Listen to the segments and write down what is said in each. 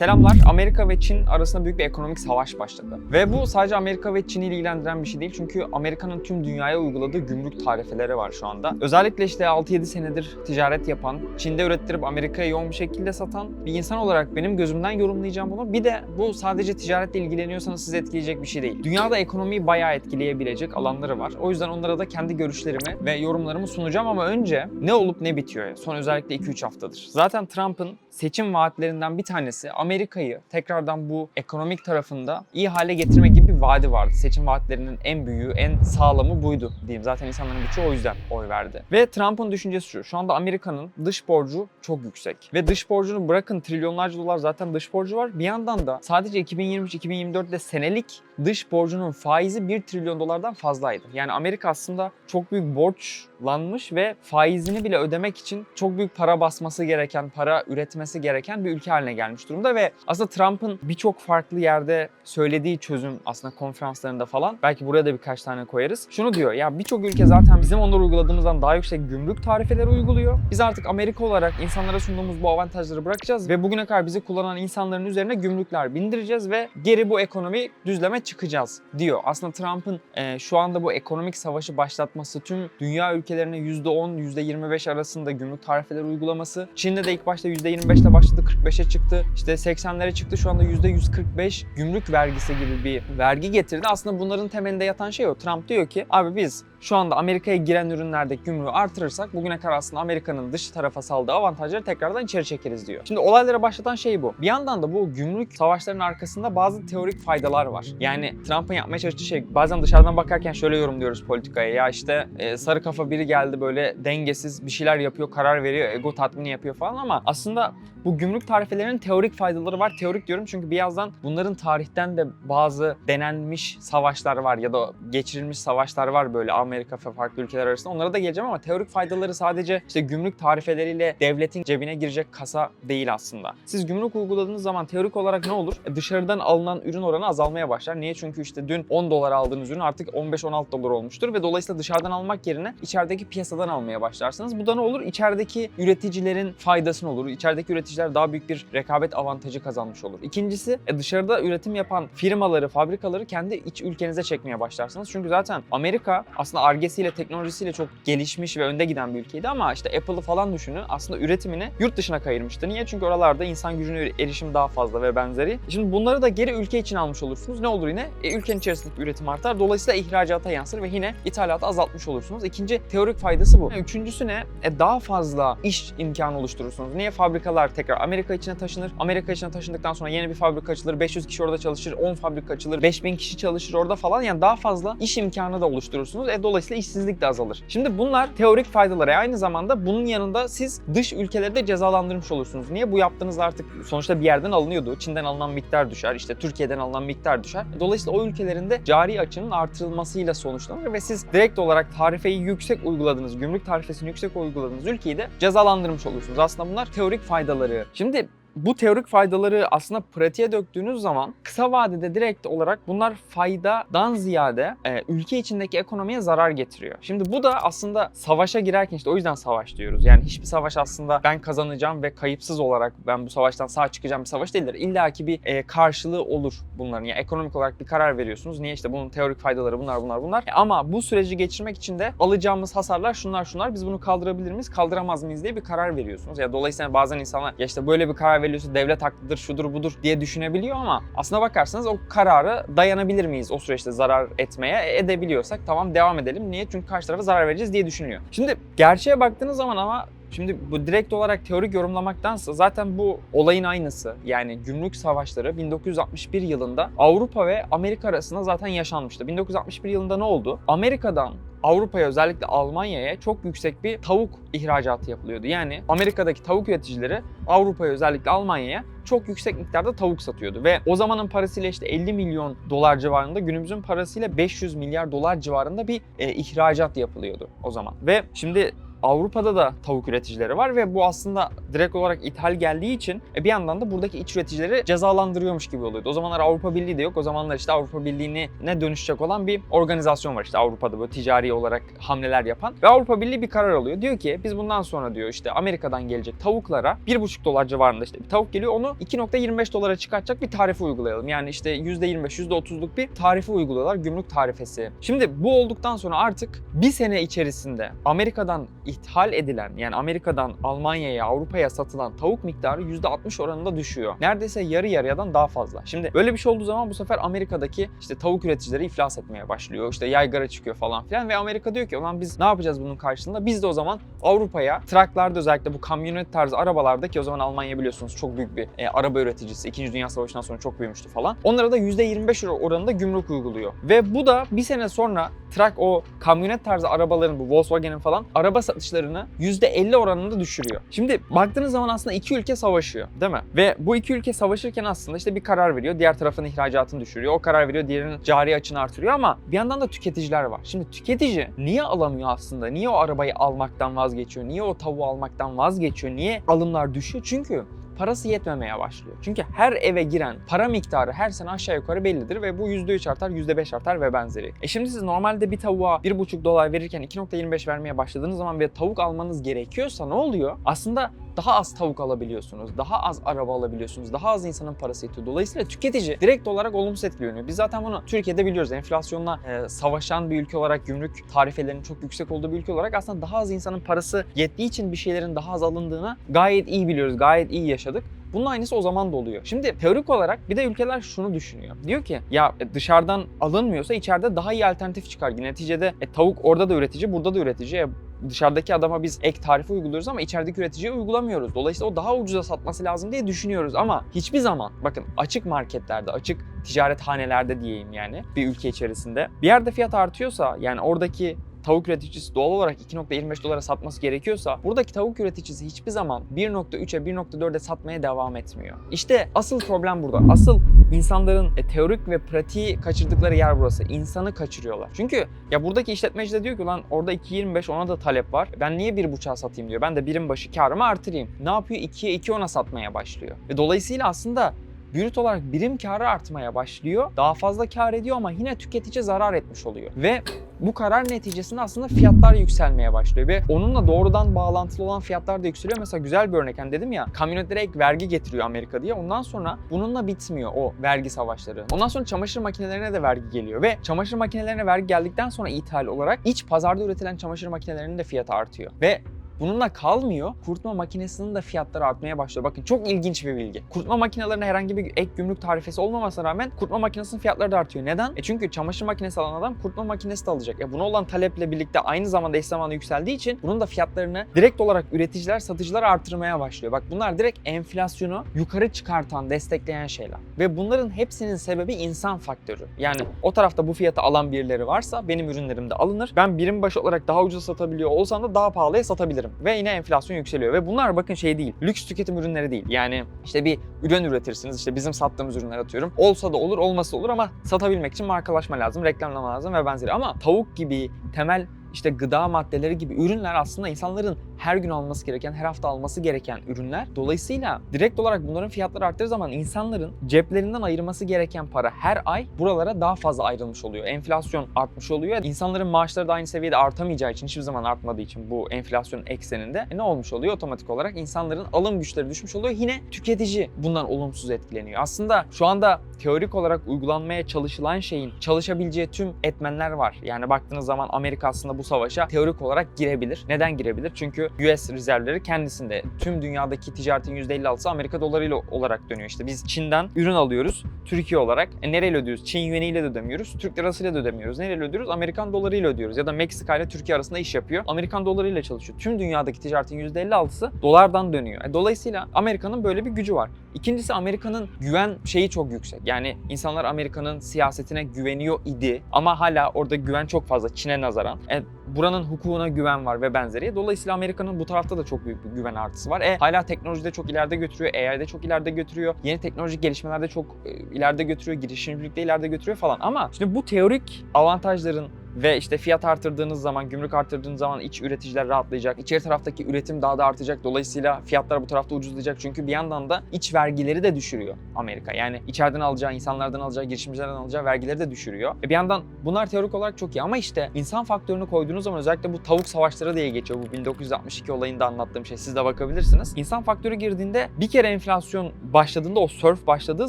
Selamlar. Amerika ve Çin arasında büyük bir ekonomik savaş başladı. Ve bu sadece Amerika ve Çin'i ilgilendiren bir şey değil. Çünkü Amerika'nın tüm dünyaya uyguladığı gümrük tarifeleri var şu anda. Özellikle işte 6-7 senedir ticaret yapan, Çin'de ürettirip Amerika'ya yoğun bir şekilde satan bir insan olarak benim gözümden yorumlayacağım bunu. Bir de bu sadece ticaretle ilgileniyorsanız sizi etkileyecek bir şey değil. Dünyada ekonomiyi bayağı etkileyebilecek alanları var. O yüzden onlara da kendi görüşlerimi ve yorumlarımı sunacağım ama önce ne olup ne bitiyor? Son özellikle 2-3 haftadır. Zaten Trump'ın seçim vaatlerinden bir tanesi Amerika'yı tekrardan bu ekonomik tarafında iyi hale getirmek bir vaadi vardı. Seçim vaatlerinin en büyüğü, en sağlamı buydu diyeyim. Zaten insanların birçoğu o yüzden oy verdi. Ve Trump'ın düşüncesi şu. Şu anda Amerika'nın dış borcu çok yüksek. Ve dış borcunu bırakın trilyonlarca dolar zaten dış borcu var. Bir yandan da sadece 2023-2024'de senelik dış borcunun faizi 1 trilyon dolardan fazlaydı. Yani Amerika aslında çok büyük borçlanmış ve faizini bile ödemek için çok büyük para basması gereken, para üretmesi gereken bir ülke haline gelmiş durumda ve aslında Trump'ın birçok farklı yerde söylediği çözüm aslında konferanslarında falan belki buraya da birkaç tane koyarız. Şunu diyor ya birçok ülke zaten bizim onları uyguladığımızdan daha yüksek gümrük tarifeleri uyguluyor. Biz artık Amerika olarak insanlara sunduğumuz bu avantajları bırakacağız ve bugüne kadar bizi kullanan insanların üzerine gümrükler bindireceğiz ve geri bu ekonomi düzleme çıkacağız diyor. Aslında Trump'ın e, şu anda bu ekonomik savaşı başlatması, tüm dünya ülkelerine %10, %25 arasında gümrük tarifeleri uygulaması, Çin'de de ilk başta %25'te başladı, 45'e çıktı, işte 80'lere çıktı, şu anda %145 gümrük vergisi gibi bir vergi getirdi. Aslında bunların temelinde yatan şey o. Trump diyor ki, abi biz şu anda Amerika'ya giren ürünlerdeki gümrüğü artırırsak bugüne kadar aslında Amerika'nın dış tarafa saldığı avantajları tekrardan içeri çekeriz diyor. Şimdi olaylara başlatan şey bu. Bir yandan da bu gümrük savaşlarının arkasında bazı teorik faydalar var. Yani Trump'ın yapmaya çalıştığı şey bazen dışarıdan bakarken şöyle yorumluyoruz politikaya. Ya işte e, sarı kafa biri geldi böyle dengesiz bir şeyler yapıyor, karar veriyor, ego tatmini yapıyor falan ama aslında bu gümrük tarifelerinin teorik faydaları var. Teorik diyorum çünkü bir yandan bunların tarihten de bazı denenmiş savaşlar var ya da geçirilmiş savaşlar var böyle Amerika ve farklı ülkeler arasında. Onlara da geleceğim ama teorik faydaları sadece işte gümrük tarifeleriyle devletin cebine girecek kasa değil aslında. Siz gümrük uyguladığınız zaman teorik olarak ne olur? E, dışarıdan alınan ürün oranı azalmaya başlar. Niye? Çünkü işte dün 10 dolar aldığınız ürün artık 15-16 dolar olmuştur ve dolayısıyla dışarıdan almak yerine içerideki piyasadan almaya başlarsınız. Bu da ne olur? İçerideki üreticilerin faydasını olur. İçerideki üreticiler daha büyük bir rekabet avantajı kazanmış olur. İkincisi e, dışarıda üretim yapan firmaları, fabrikaları kendi iç ülkenize çekmeye başlarsınız. Çünkü zaten Amerika aslında argesiyle, teknolojisiyle çok gelişmiş ve önde giden bir ülkeydi ama işte Apple'ı falan düşünün aslında üretimini yurt dışına kayırmıştı. Niye? Çünkü oralarda insan gücüne erişim daha fazla ve benzeri. Şimdi bunları da geri ülke için almış olursunuz. Ne olur yine? E, ülkenin içerisindeki üretim artar. Dolayısıyla ihracata yansır ve yine ithalatı azaltmış olursunuz. İkinci teorik faydası bu. E, Üçüncüsü ne? E, daha fazla iş imkanı oluşturursunuz. Niye? Fabrikalar tekrar Amerika içine taşınır. Amerika içine taşındıktan sonra yeni bir fabrika açılır. 500 kişi orada çalışır. 10 fabrika açılır. 5000 kişi çalışır orada falan. Yani daha fazla iş imkanı da oluşturursunuz. E, dolayısıyla işsizlik de azalır. Şimdi bunlar teorik faydaları. Aynı zamanda bunun yanında siz dış ülkeleri de cezalandırmış olursunuz. Niye? Bu yaptığınız artık sonuçta bir yerden alınıyordu. Çin'den alınan miktar düşer. işte Türkiye'den alınan miktar düşer. Dolayısıyla o ülkelerin de cari açının artırılmasıyla sonuçlanır ve siz direkt olarak tarifeyi yüksek uyguladığınız, gümrük tarifesini yüksek uyguladığınız ülkeyi de cezalandırmış olursunuz. Aslında bunlar teorik faydaları. Şimdi bu teorik faydaları aslında pratiğe döktüğünüz zaman kısa vadede direkt olarak bunlar faydadan ziyade e, ülke içindeki ekonomiye zarar getiriyor. Şimdi bu da aslında savaşa girerken işte o yüzden savaş diyoruz. Yani hiçbir savaş aslında ben kazanacağım ve kayıpsız olarak ben bu savaştan sağ çıkacağım bir savaş değildir. İlla ki bir e, karşılığı olur bunların. Yani ekonomik olarak bir karar veriyorsunuz. Niye işte bunun teorik faydaları bunlar bunlar bunlar. E, ama bu süreci geçirmek için de alacağımız hasarlar şunlar şunlar. Biz bunu kaldırabilir miyiz, kaldıramaz mıyız diye bir karar veriyorsunuz. Ya dolayısıyla bazen insanlar ya işte böyle bir karar veriyorsa devlet haklıdır, şudur budur diye düşünebiliyor ama aslına bakarsanız o kararı dayanabilir miyiz o süreçte zarar etmeye? E, edebiliyorsak tamam devam edelim. Niye? Çünkü karşı tarafa zarar vereceğiz diye düşünüyor. Şimdi gerçeğe baktığınız zaman ama Şimdi bu direkt olarak teorik yorumlamaktansa zaten bu olayın aynısı. Yani gümrük savaşları 1961 yılında Avrupa ve Amerika arasında zaten yaşanmıştı. 1961 yılında ne oldu? Amerika'dan Avrupa'ya özellikle Almanya'ya çok yüksek bir tavuk ihracatı yapılıyordu. Yani Amerika'daki tavuk üreticileri Avrupa'ya özellikle Almanya'ya çok yüksek miktarda tavuk satıyordu ve o zamanın parasıyla işte 50 milyon dolar civarında günümüzün parasıyla 500 milyar dolar civarında bir e, ihracat yapılıyordu o zaman. Ve şimdi Avrupa'da da tavuk üreticileri var ve bu aslında direkt olarak ithal geldiği için e, bir yandan da buradaki iç üreticileri cezalandırıyormuş gibi oluyordu. O zamanlar Avrupa Birliği de yok. O zamanlar işte Avrupa Birliği'ne ne dönüşecek olan bir organizasyon var işte Avrupa'da böyle ticari olarak hamleler yapan. Ve Avrupa Birliği bir karar alıyor. Diyor ki biz bundan sonra diyor işte Amerika'dan gelecek tavuklara 1,5 dolar civarında işte bir tavuk geliyor. Onu 2.25 dolara çıkartacak bir tarife uygulayalım. Yani işte %25, %30'luk bir tarife uyguluyorlar. Gümrük tarifesi. Şimdi bu olduktan sonra artık bir sene içerisinde Amerika'dan ithal edilen yani Amerika'dan Almanya'ya, Avrupa'ya satılan tavuk miktarı %60 oranında düşüyor. Neredeyse yarı yarıyadan daha fazla. Şimdi böyle bir şey olduğu zaman bu sefer Amerika'daki işte tavuk üreticileri iflas etmeye başlıyor. İşte yaygara çıkıyor falan filan ve Amerika diyor ki ulan biz ne yapacağız bunun karşılığında? Biz de o zaman Avrupa'ya traklarda özellikle bu kamyonet tarzı arabalarda ki o zaman Almanya biliyorsunuz çok büyük bir e, araba üreticisi. İkinci Dünya Savaşı'ndan sonra çok büyümüştü falan. Onlara da %25 oranında gümrük uyguluyor. Ve bu da bir sene sonra trak o kamyonet tarzı arabaların bu Volkswagen'in falan araba satışlarını %50 oranında düşürüyor. Şimdi baktığınız zaman aslında iki ülke savaşıyor değil mi? Ve bu iki ülke savaşırken aslında işte bir karar veriyor. Diğer tarafın ihracatını düşürüyor. O karar veriyor. Diğerinin cari açını artırıyor ama bir yandan da tüketiciler var. Şimdi tüketici niye alamıyor aslında? Niye o arabayı almaktan vazgeçiyor? Niye o tavuğu almaktan vazgeçiyor? Niye alımlar düşüyor? Çünkü parası yetmemeye başlıyor. Çünkü her eve giren para miktarı her sene aşağı yukarı bellidir ve bu %3 artar, %5 artar ve benzeri. E şimdi siz normalde bir tavuğa 1,5 dolar verirken 2.25 vermeye başladığınız zaman ve tavuk almanız gerekiyorsa ne oluyor? Aslında daha az tavuk alabiliyorsunuz, daha az araba alabiliyorsunuz, daha az insanın parası yetiyor. Dolayısıyla tüketici direkt olarak olumsuz etkileniyor. Biz zaten bunu Türkiye'de biliyoruz. Enflasyonla e, savaşan bir ülke olarak, gümrük tarifelerinin çok yüksek olduğu bir ülke olarak aslında daha az insanın parası yettiği için bir şeylerin daha az alındığını gayet iyi biliyoruz, gayet iyi yaşadık. Bunun aynısı o zaman da oluyor. Şimdi teorik olarak bir de ülkeler şunu düşünüyor. Diyor ki ya e, dışarıdan alınmıyorsa içeride daha iyi alternatif çıkar. Neticede e, tavuk orada da üretici, burada da üretici. E, dışarıdaki adama biz ek tarifi uyguluyoruz ama içerideki üreticiye uygulamıyoruz. Dolayısıyla o daha ucuza satması lazım diye düşünüyoruz ama hiçbir zaman bakın açık marketlerde, açık ticarethanelerde diyeyim yani bir ülke içerisinde bir yerde fiyat artıyorsa yani oradaki tavuk üreticisi doğal olarak 2.25 dolara satması gerekiyorsa buradaki tavuk üreticisi hiçbir zaman 1.3'e 1.4'e satmaya devam etmiyor. İşte asıl problem burada. Asıl insanların e, teorik ve pratiği kaçırdıkları yer burası. İnsanı kaçırıyorlar. Çünkü ya buradaki işletmeci de diyor ki lan orada 2.25 ona da talep var. Ben niye 1.5'a satayım diyor. Ben de birim başı karımı artırayım. Ne yapıyor? 2'ye 2 ona satmaya başlıyor. Ve dolayısıyla aslında brüt olarak birim karı artmaya başlıyor. Daha fazla kar ediyor ama yine tüketici zarar etmiş oluyor. Ve bu karar neticesinde aslında fiyatlar yükselmeye başlıyor ve onunla doğrudan bağlantılı olan fiyatlar da yükseliyor. Mesela güzel bir örnek hani dedim ya kamyonetlere ek vergi getiriyor Amerika diye. Ondan sonra bununla bitmiyor o vergi savaşları. Ondan sonra çamaşır makinelerine de vergi geliyor ve çamaşır makinelerine vergi geldikten sonra ithal olarak iç pazarda üretilen çamaşır makinelerinin de fiyatı artıyor. Ve Bununla kalmıyor. Kurutma makinesinin de fiyatları artmaya başlıyor. Bakın çok ilginç bir bilgi. Kurutma makinelerine herhangi bir ek gümrük tarifesi olmamasına rağmen kurutma makinesinin fiyatları da artıyor. Neden? E çünkü çamaşır makinesi alan adam kurutma makinesi de alacak. E buna olan taleple birlikte aynı zamanda eş zamanlı yükseldiği için bunun da fiyatlarını direkt olarak üreticiler, satıcılar artırmaya başlıyor. Bak bunlar direkt enflasyonu yukarı çıkartan, destekleyen şeyler. Ve bunların hepsinin sebebi insan faktörü. Yani o tarafta bu fiyatı alan birileri varsa benim ürünlerim de alınır. Ben birim başı olarak daha ucuz satabiliyor olsam da daha pahalıya satabilirim ve yine enflasyon yükseliyor. Ve bunlar bakın şey değil, lüks tüketim ürünleri değil. Yani işte bir ürün üretirsiniz, işte bizim sattığımız ürünler atıyorum. Olsa da olur, olmasa olur ama satabilmek için markalaşma lazım, reklamlama lazım ve benzeri. Ama tavuk gibi temel işte gıda maddeleri gibi ürünler aslında insanların her gün alması gereken, her hafta alması gereken ürünler. Dolayısıyla direkt olarak bunların fiyatları arttığı zaman insanların ceplerinden ayırması gereken para her ay buralara daha fazla ayrılmış oluyor. Enflasyon artmış oluyor. İnsanların maaşları da aynı seviyede artamayacağı için, hiçbir zaman artmadığı için bu enflasyon ekseninde e ne olmuş oluyor? Otomatik olarak insanların alım güçleri düşmüş oluyor. Yine tüketici bundan olumsuz etkileniyor. Aslında şu anda teorik olarak uygulanmaya çalışılan şeyin çalışabileceği tüm etmenler var. Yani baktığınız zaman Amerika aslında bu savaşa teorik olarak girebilir. Neden girebilir? Çünkü US rezervleri kendisinde. Tüm dünyadaki ticaretin %56'sı Amerika dolarıyla olarak dönüyor. İşte biz Çin'den ürün alıyoruz Türkiye olarak. E nereyle ödüyoruz? Çin yuaniyle de ödemiyoruz. Türk lirasıyla da ödemiyoruz. Nereyle ödüyoruz? Amerikan dolarıyla ödüyoruz. Ya da Meksika ile Türkiye arasında iş yapıyor. Amerikan dolarıyla çalışıyor. Tüm dünyadaki ticaretin %56'sı dolardan dönüyor. E dolayısıyla Amerika'nın böyle bir gücü var. İkincisi Amerika'nın güven şeyi çok yüksek. Yani insanlar Amerika'nın siyasetine güveniyor idi ama hala orada güven çok fazla Çin'e nazaran. E, buranın hukukuna güven var ve benzeri. Dolayısıyla Amerika'nın bu tarafta da çok büyük bir güven artısı var. E, hala teknolojide çok ileride götürüyor, AI'de çok ileride götürüyor, yeni teknolojik gelişmelerde çok e, ileride götürüyor, girişimcilikte ileride götürüyor falan. Ama şimdi bu teorik avantajların Ve işte fiyat artırdığınız zaman, gümrük artırdığınız zaman iç üreticiler rahatlayacak. İçeri taraftaki üretim daha da artacak. Dolayısıyla fiyatlar bu tarafta ucuzlayacak. Çünkü bir yandan da iç vergileri de düşürüyor Amerika. Yani içeriden alacağı, insanlardan alacağı, girişimcilerden alacağı vergileri de düşürüyor. E bir yandan bunlar teorik olarak çok iyi ama işte insan faktörünü koyduğunuz zaman özellikle bu tavuk savaşları diye geçiyor. Bu 1962 olayında anlattığım şey. Siz de bakabilirsiniz. İnsan faktörü girdiğinde bir kere enflasyon başladığında o surf başladığı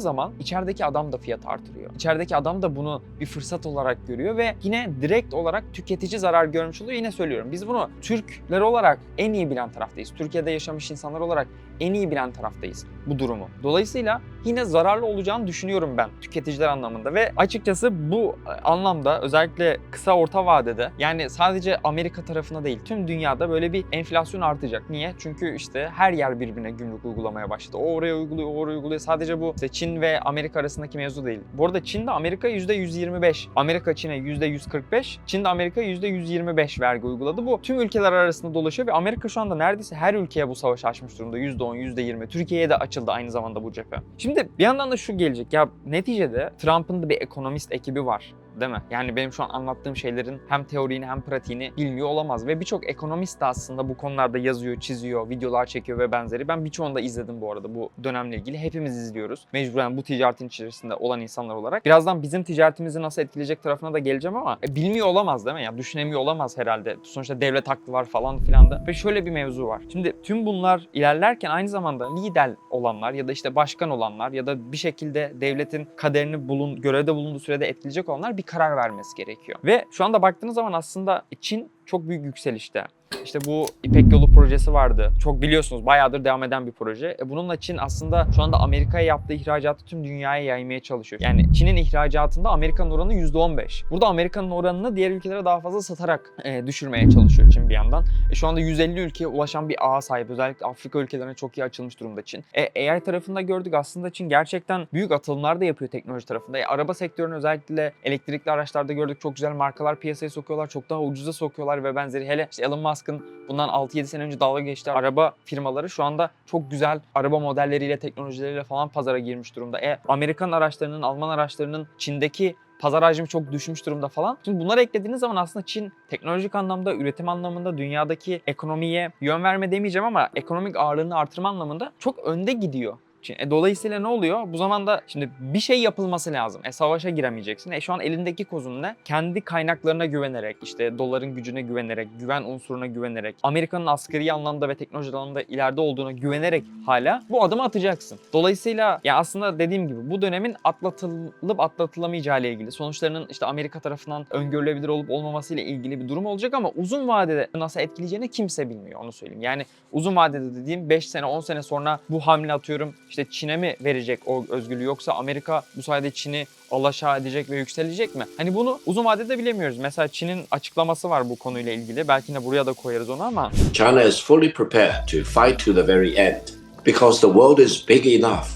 zaman içerideki adam da fiyat artırıyor. İçerideki adam da bunu bir fırsat olarak görüyor ve yine direkt olarak tüketici zarar görmüş oluyor. Yine söylüyorum biz bunu Türkler olarak en iyi bilen taraftayız. Türkiye'de yaşamış insanlar olarak en iyi bilen taraftayız bu durumu. Dolayısıyla yine zararlı olacağını düşünüyorum ben tüketiciler anlamında ve açıkçası bu anlamda özellikle kısa orta vadede yani sadece Amerika tarafına değil tüm dünyada böyle bir enflasyon artacak. Niye? Çünkü işte her yer birbirine gümrük uygulamaya başladı. O oraya uyguluyor, o oraya uyguluyor. Sadece bu işte Çin ve Amerika arasındaki mevzu değil. Bu arada Çin'de Amerika %125, Amerika Çin'e %145, Çin'de Amerika %125 vergi uyguladı. Bu tüm ülkeler arasında dolaşıyor ve Amerika şu anda neredeyse her ülkeye bu savaşı açmış durumda. %10, %20. Türkiye'ye de açıldı aynı zamanda bu cephe. Şimdi bir yandan da şu gelecek. Ya neticede Trump'ın da bir ekonomist ekibi var değil mi? Yani benim şu an anlattığım şeylerin hem teorini hem pratiğini bilmiyor olamaz ve birçok ekonomist de aslında bu konularda yazıyor, çiziyor, videolar çekiyor ve benzeri. Ben birçoğunu da izledim bu arada bu dönemle ilgili. Hepimiz izliyoruz. Mecburen bu ticaretin içerisinde olan insanlar olarak. Birazdan bizim ticaretimizi nasıl etkileyecek tarafına da geleceğim ama e, bilmiyor olamaz değil mi? Ya düşünemiyor olamaz herhalde. Sonuçta devlet haklı var falan filan da. Ve şöyle bir mevzu var. Şimdi tüm bunlar ilerlerken aynı zamanda lider olanlar ya da işte başkan olanlar ya da bir şekilde devletin kaderini bulun, görevde bulunduğu sürede etkileyecek olanlar bir karar vermesi gerekiyor. Ve şu anda baktığınız zaman aslında Çin çok büyük yükselişte. İşte bu İpek Yolu projesi vardı. Çok biliyorsunuz bayağıdır devam eden bir proje. E bununla Çin aslında şu anda Amerika'ya yaptığı ihracatı tüm dünyaya yaymaya çalışıyor. Yani Çin'in ihracatında Amerika'nın oranı %15. Burada Amerika'nın oranını diğer ülkelere daha fazla satarak e, düşürmeye çalışıyor Çin bir yandan. E, şu anda 150 ülkeye ulaşan bir ağa sahip. Özellikle Afrika ülkelerine çok iyi açılmış durumda Çin. E, AI tarafında gördük aslında Çin gerçekten büyük atılımlar da yapıyor teknoloji tarafında. E, araba sektörünü özellikle elektrikli araçlarda gördük. Çok güzel markalar piyasaya sokuyorlar. Çok daha ucuza sokuyorlar ve benzeri. Hele işte Elon Musk'ın bundan 6-7 sene önce dalga geçtiği araba firmaları şu anda çok güzel araba modelleriyle, teknolojileriyle falan pazara girmiş durumda. E, Amerikan araçlarının, Alman araçlarının Çin'deki pazar hacmi çok düşmüş durumda falan. Şimdi bunları eklediğiniz zaman aslında Çin teknolojik anlamda, üretim anlamında dünyadaki ekonomiye yön verme demeyeceğim ama ekonomik ağırlığını artırma anlamında çok önde gidiyor. E, dolayısıyla ne oluyor? Bu zamanda şimdi bir şey yapılması lazım. E savaşa giremeyeceksin. E şu an elindeki kozun ne? Kendi kaynaklarına güvenerek, işte doların gücüne güvenerek, güven unsuruna güvenerek, Amerika'nın askeri anlamda ve teknoloji alanında ileride olduğuna güvenerek hala bu adımı atacaksın. Dolayısıyla ya aslında dediğim gibi bu dönemin atlatılıp atlatılamayacağı ile ilgili, sonuçlarının işte Amerika tarafından öngörülebilir olup olmaması ile ilgili bir durum olacak ama uzun vadede nasıl etkileyeceğini kimse bilmiyor onu söyleyeyim. Yani uzun vadede dediğim 5 sene 10 sene sonra bu hamle atıyorum işte Çin'e mi verecek o özgürlüğü yoksa Amerika bu sayede Çin'i alaşağı edecek ve yükselecek mi? Hani bunu uzun vadede bilemiyoruz. Mesela Çin'in açıklaması var bu konuyla ilgili. Belki de buraya da koyarız onu ama China is fully prepared to fight to the very end because the world is big enough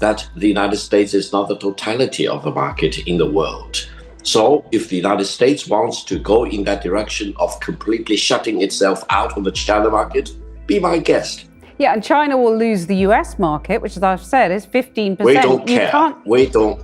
that the United States is not the totality of the market in the world. So, if the United States wants to go in that direction of completely shutting itself out of the China market, be my guest. Yeah, and China will lose the US market, which, as I've said, is 15%. We don't you care. can't. We don't.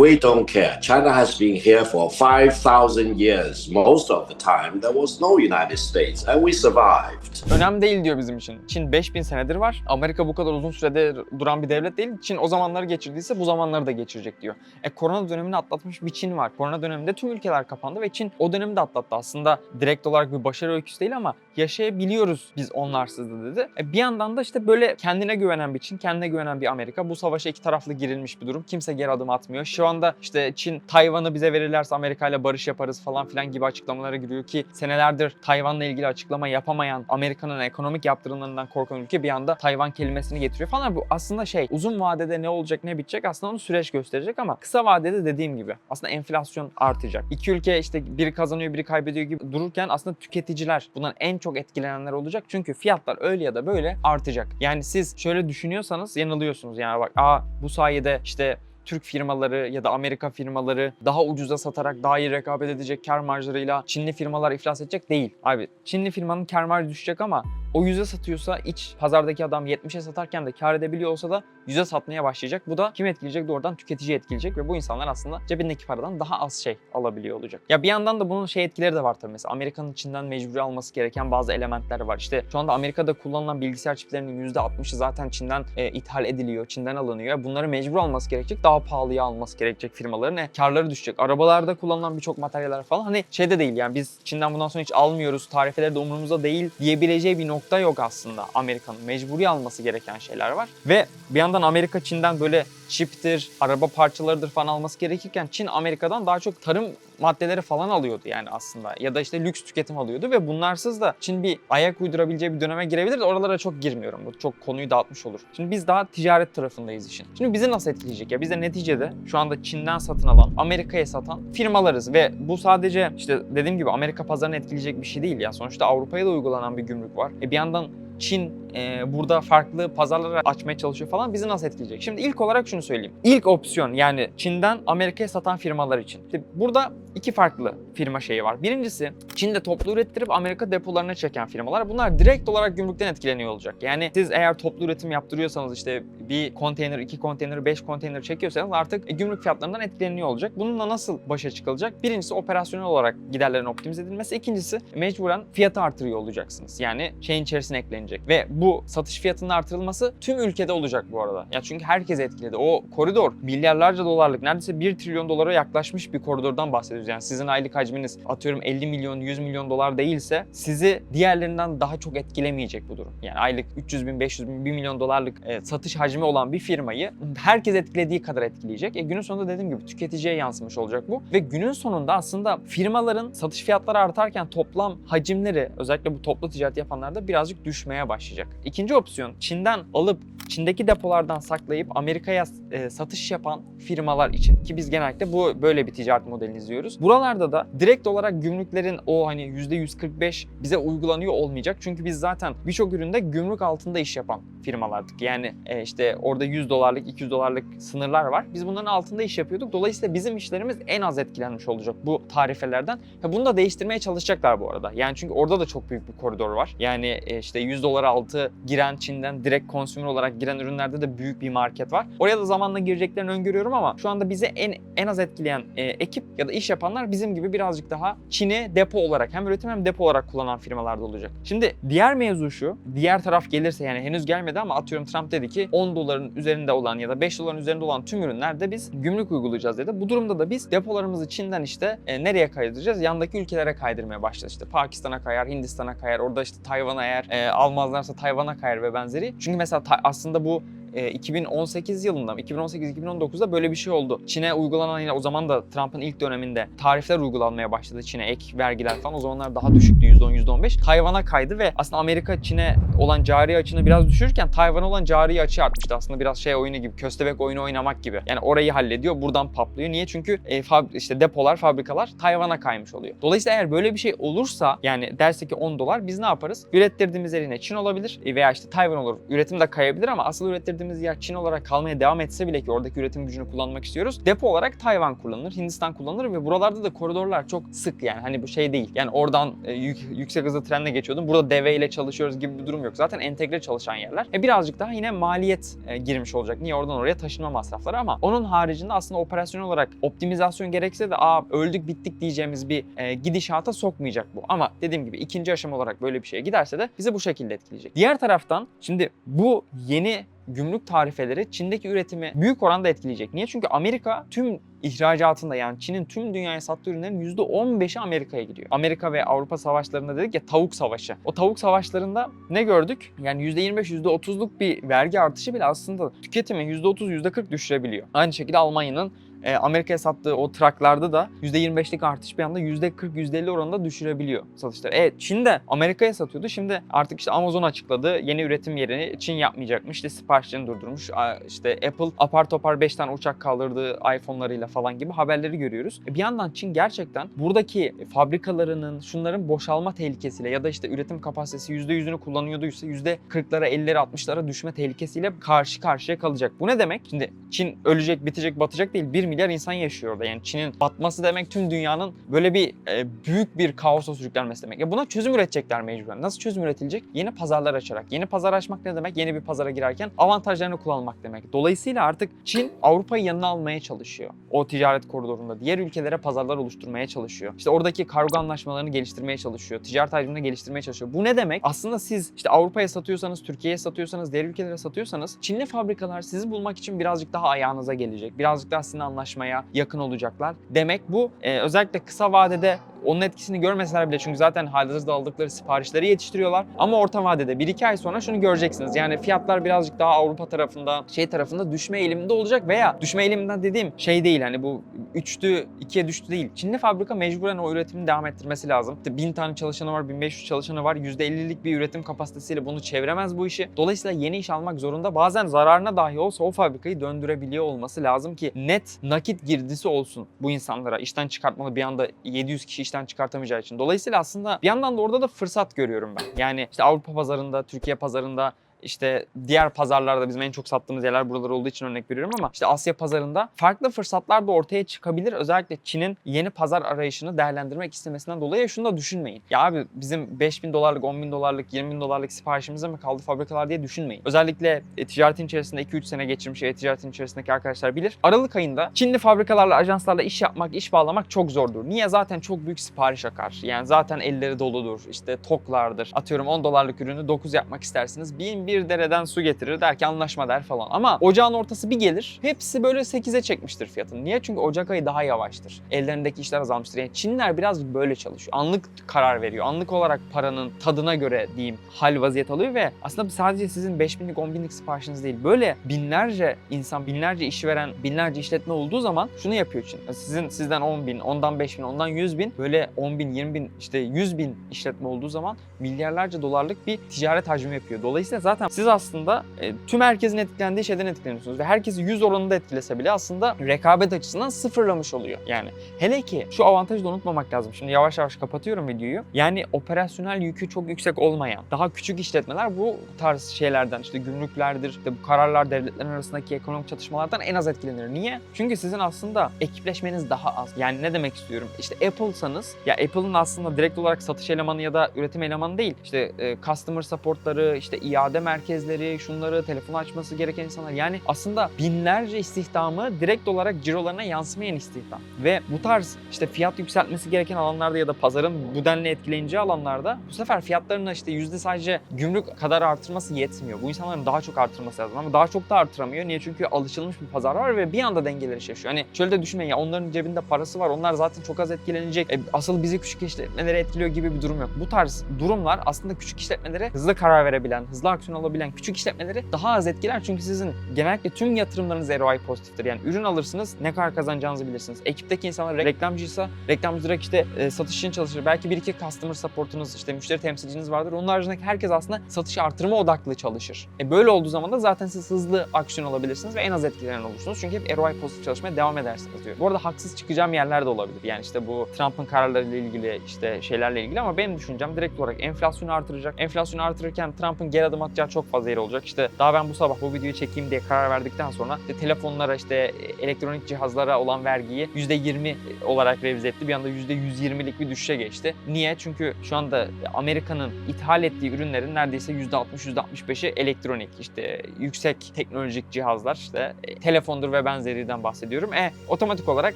We don't care. China has been here for 5,000 years. Most of the time, there was no United States, and we survived. önemli değil diyor bizim için. Çin 5000 senedir var. Amerika bu kadar uzun sürede duran bir devlet değil. Çin o zamanları geçirdiyse bu zamanları da geçirecek diyor. E korona dönemini atlatmış bir Çin var. Korona döneminde tüm ülkeler kapandı ve Çin o dönemi de atlattı. Aslında direkt olarak bir başarı öyküsü değil ama yaşayabiliyoruz biz onlarsız da dedi. E bir yandan da işte böyle kendine güvenen bir Çin, kendine güvenen bir Amerika. Bu savaşa iki taraflı girilmiş bir durum. Kimse geri adım atmıyor. Şu anda işte Çin Tayvan'ı bize verirlerse Amerika ile barış yaparız falan filan gibi açıklamalara giriyor ki senelerdir Tayvan'la ilgili açıklama yapamayan Amerika'nın ekonomik yaptırımlarından korkan ülke bir anda Tayvan kelimesini getiriyor falan. Bu aslında şey uzun vadede ne olacak ne bitecek aslında onu süreç gösterecek ama kısa vadede dediğim gibi aslında enflasyon artacak. İki ülke işte biri kazanıyor biri kaybediyor gibi dururken aslında tüketiciler bundan en çok etkilenenler olacak. Çünkü fiyatlar öyle ya da böyle artacak. Yani siz şöyle düşünüyorsanız yanılıyorsunuz. Yani bak aa bu sayede işte Türk firmaları ya da Amerika firmaları daha ucuza satarak daha iyi rekabet edecek kar marjlarıyla Çinli firmalar iflas edecek değil. Abi Çinli firmanın kar marjı düşecek ama o 100'e satıyorsa iç pazardaki adam 70'e satarken de kar edebiliyor olsa da 100'e satmaya başlayacak. Bu da kim etkileyecek? Doğrudan tüketiciyi etkileyecek ve bu insanlar aslında cebindeki paradan daha az şey alabiliyor olacak. Ya bir yandan da bunun şey etkileri de var tabii. Mesela Amerika'nın Çin'den mecburi alması gereken bazı elementler var. İşte şu anda Amerika'da kullanılan bilgisayar çiplerinin %60'ı zaten Çin'den e, ithal ediliyor, Çin'den alınıyor. Bunları mecbur alması gerekecek, daha pahalıya alması gerekecek firmaların. E, karları düşecek. Arabalarda kullanılan birçok materyaller falan hani şeyde değil yani biz Çin'den bundan sonra hiç almıyoruz, tarifeleri de umurumuzda değil diyebileceği bir nokta yok aslında Amerika'nın. Mecburi alması gereken şeyler var. Ve bir yandan Amerika Çin'den böyle çiptir, araba parçalarıdır falan alması gerekirken Çin Amerika'dan daha çok tarım maddeleri falan alıyordu yani aslında. Ya da işte lüks tüketim alıyordu ve bunlarsız da Çin bir ayak uydurabileceği bir döneme girebilir oralara çok girmiyorum. Bu çok konuyu dağıtmış olur. Şimdi biz daha ticaret tarafındayız işin. Şimdi bizi nasıl etkileyecek ya? Biz de neticede şu anda Çin'den satın alan, Amerika'ya satan firmalarız ve bu sadece işte dediğim gibi Amerika pazarını etkileyecek bir şey değil ya. Sonuçta Avrupa'ya da uygulanan bir gümrük var. E bir yandan Çin e, burada farklı pazarları açmaya çalışıyor falan bizi nasıl etkileyecek? Şimdi ilk olarak şunu söyleyeyim. İlk opsiyon yani Çin'den Amerika'ya satan firmalar için. İşte burada iki farklı firma şeyi var. Birincisi Çin'de toplu ürettirip Amerika depolarına çeken firmalar. Bunlar direkt olarak gümrükten etkileniyor olacak. Yani siz eğer toplu üretim yaptırıyorsanız işte bir konteyner, iki konteyner, beş konteyner çekiyorsanız artık gümrük fiyatlarından etkileniyor olacak. Bununla nasıl başa çıkılacak? Birincisi operasyonel olarak giderlerin optimize edilmesi. İkincisi mecburen fiyatı artırıyor olacaksınız. Yani şeyin içerisine eklenecek. Ve satış fiyatının artırılması tüm ülkede olacak bu arada. Ya çünkü herkes etkiledi. O koridor milyarlarca dolarlık neredeyse 1 trilyon dolara yaklaşmış bir koridordan bahsediyoruz. Yani sizin aylık hacminiz atıyorum 50 milyon 100 milyon dolar değilse sizi diğerlerinden daha çok etkilemeyecek bu durum. Yani aylık 300 bin 500 bin 1 milyon dolarlık e, satış hacmi olan bir firmayı herkes etkilediği kadar etkileyecek. E, günün sonunda dediğim gibi tüketiciye yansımış olacak bu. Ve günün sonunda aslında firmaların satış fiyatları artarken toplam hacimleri özellikle bu toplu ticaret yapanlarda birazcık düşmeye başlayacak. İkinci opsiyon Çin'den alıp Çin'deki depolardan saklayıp Amerika'ya e, satış yapan firmalar için ki biz genellikle bu böyle bir ticaret modelini izliyoruz. Buralarda da direkt olarak gümrüklerin o hani %145 bize uygulanıyor olmayacak. Çünkü biz zaten birçok üründe gümrük altında iş yapan firmalardık. Yani e, işte orada 100 dolarlık, 200 dolarlık sınırlar var. Biz bunların altında iş yapıyorduk. Dolayısıyla bizim işlerimiz en az etkilenmiş olacak bu tarifelerden. Ha, bunu da değiştirmeye çalışacaklar bu arada. Yani çünkü orada da çok büyük bir koridor var. Yani e, işte 100 dolar altı giren Çin'den direkt consumer olarak giren ürünlerde de büyük bir market var. Oraya da zamanla gireceklerini öngörüyorum ama şu anda bize en en az etkileyen e, ekip ya da iş yapanlar bizim gibi birazcık daha Çin'i depo olarak hem üretim hem depo olarak kullanan firmalarda olacak. Şimdi diğer mevzu şu. Diğer taraf gelirse yani henüz gelmedi ama atıyorum Trump dedi ki 10 doların üzerinde olan ya da 5 doların üzerinde olan tüm ürünlerde biz gümrük uygulayacağız dedi. Bu durumda da biz depolarımızı Çin'den işte e, nereye kaydıracağız? Yandaki ülkelere kaydırmaya başladı. İşte Pakistan'a kayar, Hindistan'a kayar, orada işte Tayvan'a eğer e, almazlarsa Tayvan'a kayar ve benzeri. Çünkü mesela aslında bu e, 2018 yılında mı 2018-2019'da böyle bir şey oldu. Çin'e uygulanan yine o zaman da Trump'ın ilk döneminde tarifler uygulanmaya başladı Çin'e ek vergiler falan. O zamanlar daha düşüktü %10 %15. Tayvan'a kaydı ve aslında Amerika Çin'e olan cari açını biraz düşürürken Tayvan'a olan cari açı artmıştı. Aslında biraz şey oyunu gibi köstebek oyunu oynamak gibi. Yani orayı hallediyor buradan patlıyor. Niye? Çünkü e, fab- işte depolar, fabrikalar Tayvan'a kaymış oluyor. Dolayısıyla eğer böyle bir şey olursa yani derse ki 10 dolar biz ne yaparız? Ürettirdiğimiz yer yine Çin olabilir e, veya işte Tayvan olur. Üretim de kayabilir ama asıl ürettirdiğimiz yer Çin olarak kalmaya devam etse bile ki oradaki üretim gücünü kullanmak istiyoruz. Depo olarak Tayvan kullanılır, Hindistan kullanılır ve buralarda da koridorlar çok sık yani hani bu şey değil. Yani oradan e, yük- yüksek hızlı trenle geçiyordum. Burada deveyle çalışıyoruz gibi bir durum yok. Zaten entegre çalışan yerler. E birazcık daha yine maliyet e, girmiş olacak. Niye oradan oraya taşınma masrafları ama onun haricinde aslında operasyon olarak optimizasyon gerekse de aa öldük bittik diyeceğimiz bir e, gidişata sokmayacak bu. Ama dediğim gibi ikinci aşama olarak böyle bir şeye giderse de bizi bu şekilde etkileyecek. Diğer taraftan şimdi bu yeni gümrük tarifeleri Çin'deki üretimi büyük oranda etkileyecek. Niye? Çünkü Amerika tüm ihracatında yani Çin'in tüm dünyaya sattığı ürünlerin %15'i Amerika'ya gidiyor. Amerika ve Avrupa savaşlarında dedik ya tavuk savaşı. O tavuk savaşlarında ne gördük? Yani %25, %30'luk bir vergi artışı bile aslında tüketimi %30, %40 düşürebiliyor. Aynı şekilde Almanya'nın e, Amerika'ya sattığı o traklarda da %25'lik artış bir anda %40, %50 oranında düşürebiliyor satışları. Evet Çin de Amerika'ya satıyordu. Şimdi artık işte Amazon açıkladı. Yeni üretim yerini Çin yapmayacakmış. İşte siparişlerini durdurmuş. İşte Apple apar topar 5 tane uçak kaldırdığı iPhone'larıyla falan gibi haberleri görüyoruz. E, bir yandan Çin gerçekten buradaki fabrikalarının, şunların boşalma tehlikesiyle ya da işte üretim kapasitesi %100'ünü kullanıyorduysa %40'lara, 50'lere, 60'lara düşme tehlikesiyle karşı karşıya kalacak. Bu ne demek? Şimdi Çin ölecek, bitecek, batacak değil. 1 milyar insan yaşıyor orada. Yani Çin'in batması demek tüm dünyanın böyle bir e, büyük bir kaosa sürüklenmesi demek. Ya buna çözüm üretecekler mecburen. Nasıl çözüm üretilecek? Yeni pazarlar açarak. Yeni pazar açmak ne demek? Yeni bir pazara girerken avantajlarını kullanmak demek. Dolayısıyla artık Çin Avrupa'yı yanına almaya çalışıyor. O ticaret koridorunda. Diğer ülkelere pazarlar oluşturmaya çalışıyor. İşte oradaki kargo anlaşmalarını geliştirmeye çalışıyor. Ticaret hacmini geliştirmeye çalışıyor. Bu ne demek? Aslında siz işte Avrupa'ya satıyorsanız, Türkiye'ye satıyorsanız, diğer ülkelere satıyorsanız Çinli fabrikalar sizi bulmak için birazcık daha ayağınıza gelecek. Birazcık daha sizinle anlaşmaya yakın olacaklar. Demek bu e, özellikle kısa vadede onun etkisini görmeseler bile çünkü zaten halihazırda aldıkları siparişleri yetiştiriyorlar. Ama orta vadede 1-2 ay sonra şunu göreceksiniz. Yani fiyatlar birazcık daha Avrupa tarafında, şey tarafında düşme eğiliminde olacak veya düşme eğiliminden dediğim şey değil hani bu 3'tü 2'ye düştü değil. Çinli fabrika mecburen o üretimini devam ettirmesi lazım. İşte 1000 tane çalışanı var, 1500 çalışanı var. %50'lik bir üretim kapasitesiyle bunu çeviremez bu işi. Dolayısıyla yeni iş almak zorunda. Bazen zararına dahi olsa o fabrikayı döndürebiliyor olması lazım ki net nakit girdisi olsun bu insanlara. İşten çıkartmalı bir anda 700 kişi işten çıkartamayacağı için. Dolayısıyla aslında bir yandan da orada da fırsat görüyorum ben. Yani işte Avrupa pazarında, Türkiye pazarında işte diğer pazarlarda bizim en çok sattığımız yerler buralar olduğu için örnek veriyorum ama işte Asya pazarında farklı fırsatlar da ortaya çıkabilir. Özellikle Çin'in yeni pazar arayışını değerlendirmek istemesinden dolayı şunu da düşünmeyin. Ya abi bizim 5000 dolarlık, 10 bin dolarlık, 20 bin dolarlık siparişimize mi kaldı fabrikalar diye düşünmeyin. Özellikle e, ticaretin içerisinde 2-3 sene geçirmiş e-ticaretin içerisindeki arkadaşlar bilir. Aralık ayında Çinli fabrikalarla, ajanslarla iş yapmak, iş bağlamak çok zordur. Niye? Zaten çok büyük sipariş akar. Yani zaten elleri doludur. İşte toklardır. Atıyorum 10 dolarlık ürünü 9 yapmak istersiniz. Bin bir dereden su getirir der ki anlaşma der falan. Ama ocağın ortası bir gelir. Hepsi böyle 8'e çekmiştir fiyatını. Niye? Çünkü Ocak ayı daha yavaştır. Ellerindeki işler azalmıştır. Yani Çinliler birazcık böyle çalışıyor. Anlık karar veriyor. Anlık olarak paranın tadına göre diyeyim hal vaziyet alıyor ve aslında sadece sizin 5000'lik 10.000'lik siparişiniz değil. Böyle binlerce insan, binlerce işveren, binlerce işletme olduğu zaman şunu yapıyor Çin. Sizin sizden 10 bin, ondan 5 bin, ondan 100 bin, böyle 10 bin, 20 bin, işte 100 bin işletme olduğu zaman milyarlarca dolarlık bir ticaret hacmi yapıyor. Dolayısıyla zaten siz aslında e, tüm herkesin etkilendiği şeyden etkileniyorsunuz ve herkesi 100 oranında etkilese bile aslında rekabet açısından sıfırlamış oluyor. Yani hele ki şu avantajı da unutmamak lazım. Şimdi yavaş yavaş kapatıyorum videoyu. Yani operasyonel yükü çok yüksek olmayan, daha küçük işletmeler bu tarz şeylerden işte gümrüklerdir, işte bu kararlar devletlerin arasındaki ekonomik çatışmalardan en az etkilenir. Niye? Çünkü sizin aslında ekipleşmeniz daha az. Yani ne demek istiyorum? İşte Apple'sanız ya Apple'ın aslında direkt olarak satış elemanı ya da üretim elemanı değil. İşte e, customer supportları, işte iade merkezleri, şunları, telefon açması gereken insanlar. Yani aslında binlerce istihdamı direkt olarak cirolarına yansımayan istihdam. Ve bu tarz işte fiyat yükseltmesi gereken alanlarda ya da pazarın bu denli etkileyeceği alanlarda bu sefer fiyatlarını işte yüzde sadece gümrük kadar artırması yetmiyor. Bu insanların daha çok artırması lazım ama daha çok da artıramıyor. Niye? Çünkü alışılmış bir pazar var ve bir anda dengeleri şaşıyor. Hani şöyle de düşünmeyin ya onların cebinde parası var. Onlar zaten çok az etkilenecek. E, asıl bizi küçük işletmeleri etkiliyor gibi bir durum yok. Bu tarz durumlar aslında küçük işletmelere hızlı karar verebilen, hızlı aksiyon alabilen küçük işletmeleri daha az etkiler. Çünkü sizin genellikle tüm yatırımlarınız ROI pozitiftir. Yani ürün alırsınız ne kadar kazanacağınızı bilirsiniz. Ekipteki insanlar reklamcıysa reklamcı direkt işte e, satış için çalışır. Belki bir iki customer supportunuz işte müşteri temsilciniz vardır. Onun haricindeki herkes aslında satış artırma odaklı çalışır. E böyle olduğu zaman da zaten siz hızlı aksiyon alabilirsiniz ve en az etkilenen olursunuz. Çünkü hep ROI pozitif çalışmaya devam edersiniz diyor. Bu arada haksız çıkacağım yerler de olabilir. Yani işte bu Trump'ın kararlarıyla ilgili işte şeylerle ilgili ama benim düşüncem direkt olarak enflasyonu artıracak. Enflasyonu artırırken Trump'ın geri adım atacağı çok fazla yer olacak. İşte daha ben bu sabah bu videoyu çekeyim diye karar verdikten sonra işte telefonlara işte elektronik cihazlara olan vergiyi %20 olarak revize etti. Bir anda %120'lik bir düşüşe geçti. Niye? Çünkü şu anda Amerika'nın ithal ettiği ürünlerin neredeyse %60-%65'i elektronik. işte yüksek teknolojik cihazlar işte e, telefondur ve benzerinden bahsediyorum. E otomatik olarak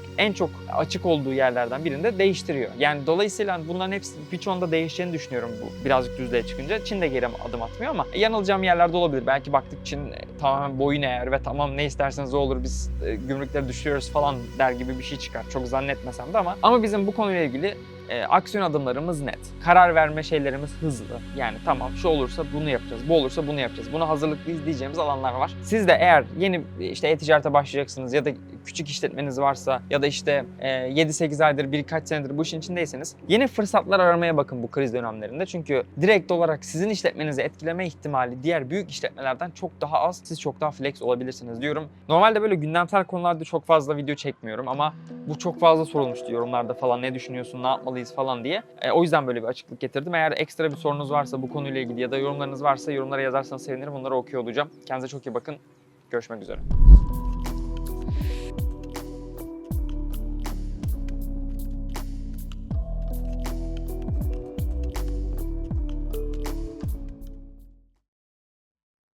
en çok açık olduğu yerlerden birinde değiştiriyor. Yani dolayısıyla bunların hepsi birçoğunda değişeceğini düşünüyorum bu birazcık düzlüğe çıkınca. Çin de geri adım atmıyor ama yanılacağım yerlerde olabilir. Belki baktık Çin e, tamamen boyun eğer ve tamam ne isterseniz o olur biz e, gümrükleri düşürüyoruz falan der gibi bir şey çıkar. Çok zannetmesem de ama ama bizim bu konuyla ilgili e, aksiyon adımlarımız net. Karar verme şeylerimiz hızlı. Yani tamam şu olursa bunu yapacağız, bu olursa bunu yapacağız. Buna hazırlıklıyız diyeceğimiz alanlar var. Siz de eğer yeni işte e-ticarete başlayacaksınız ya da küçük işletmeniz varsa ya da işte e, 7-8 aydır birkaç senedir bu işin içindeyseniz yeni fırsatlar aramaya bakın bu kriz dönemlerinde. Çünkü direkt olarak sizin işletmenizi etkileme ihtimali diğer büyük işletmelerden çok daha az. Siz çok daha flex olabilirsiniz diyorum. Normalde böyle gündemsel konularda çok fazla video çekmiyorum ama bu çok fazla sorulmuştu yorumlarda falan ne düşünüyorsun, ne yapmalıyız falan diye. E, o yüzden böyle bir açıklık getirdim. Eğer ekstra bir sorunuz varsa bu konuyla ilgili ya da yorumlarınız varsa yorumlara yazarsanız sevinirim. Bunları okuyor olacağım. Kendinize çok iyi bakın. Görüşmek üzere.